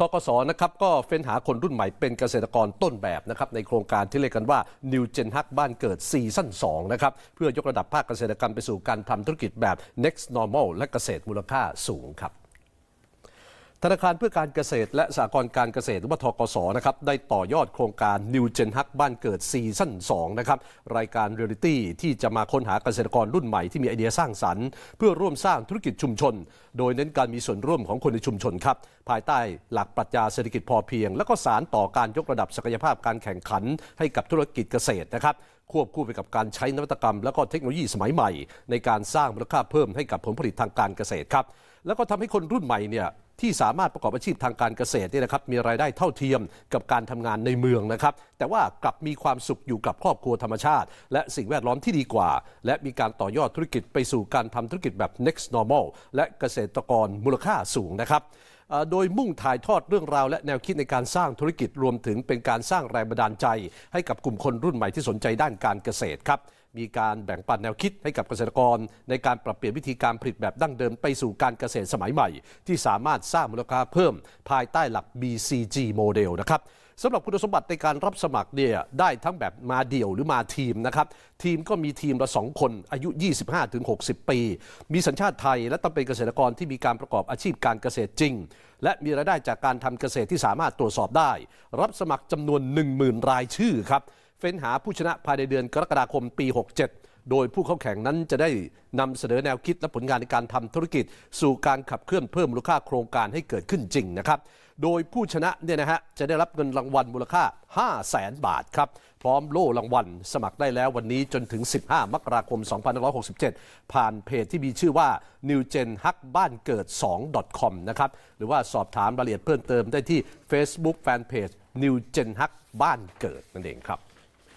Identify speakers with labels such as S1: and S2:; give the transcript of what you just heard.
S1: ทกศนะครับก็เฟ้นหาคนรุ่นใหม่เป็นเกษตรกรต้นแบบนะครับในโครงการที่เรียกกันว่า New Gen Hack บ้านเกิดซีซั่น2นะครับเพื่อยกระดับภาคเกษตรกรรมไปสู่การทำธุรกิจแบบ next normal และเกษตรมูลค่าสูงครับ ธนาคารเพื่อการเกษตรและสหกรณ์การเกษตรหรือว่าทกสนะครับได้ต่อยอดโครงการ New Gen Hub บ้านเกิดซีซั่น2นะครับรายการเรียลิตี้ที่จะมาค้นหาเกษตรกรรุ่นใหม่ที่มีไอเดียสร้างสรรค์ เพื่อร่วมสร้างธุรกิจชุมชน โดยเน้นการมีส่วนร่วมของคนในชุมชนครับภายใต้หลักปรัชญาเศรษฐกิจพอเพียง และก็สารต่อการยกระดับศักยภาพการแข่งขัน ให้กับธุรกิจเกษตรนะครับควบคู่ไปกับการใช้นวัตกรรม และก็เทคโนโลยีสมัยใหม่ ในการสร้างมูลค่าเพิ่มให้กับผลผลิตทางการเกษตรครับแล้วก็ทำให้คนรุ่นใหม่เนี่ย ที่สามารถประกอบอาชีพทางการเกษตรเนี่ยนะครับมีรายได้เท่าเทียมกับการทำงานในเมืองนะครับ แต่ว่ากลับมีความสุขอยู่กับครอบครัวธรรมชาติ และสิ่งแวดล้อมที่ดีกว่า และมีการต่อยอดธุรกิจไปสู่การทำธุรกิจแบบ next normal และเกษตรกรมูลค่าสูงนะครับโดยมุ่งถ่ายทอดเรื่องราวและแนวคิดในการสร้างธุรกิจรวมถึงเป็นการสร้างแรงบันดาลใจ ให้กับกลุ่มคนรุ่นใหม่ที่สนใจด้านการเกษตรครับ มีการแบ่งปันแนวคิดให้กับเกษตรกร ในการปรับเปลี่ยนวิธีการผลิตแบบดั้งเดิมไปสู่การเกษตรสมัยใหม่ ที่สามารถสร้างมูลค่าเพิ่มภายใต้หลัก BCG โมเดลนะครับสำหรับคุณสมบัติในการรับสมัครเนี่ยได้ทั้งแบบมาเดี่ยวหรือมาทีมนะครับ ทีมก็มีทีมละสองคนอายุ 25-60 ปี มีสัญชาติไทยและต้องเป็นเกษตรกรที่มีการประกอบอาชีพการเกษตรจริง และมีรายได้จากการทำเกษตรที่สามารถตรวจสอบได้ รับสมัครจำนวน 10,000 รายชื่อครับ เฟ้นหาผู้ชนะภายในเดือนกรกฎาคมปี 67 โดยผู้เข้าแข่งนั้นจะได้นำเสนอแนวคิดและผลงานในการทำธุรกิจ สู่การขับเคลื่อนเพิ่มมูลค่าโครงการให้เกิดขึ้นจริงนะครับ โดยผู้ชนะเนี่ยนะฮะจะได้รับเงินรางวัลมูลค่า 5 0 0แสนบาทครับพร้อมโล่รางวัลสมัครได้แล้ววันนี้จนถึง 15 มกราคม 2567 ผ่านเพจที่มีชื่อว่า New Gen ฮักบ้านเกิด 2.com นะครับหรือว่าสอบถามรายละเอียดเพิ่มเติมได้ที่ Facebook Fanpage New Gen ฮักบ้านเกิดนั่นเองครับ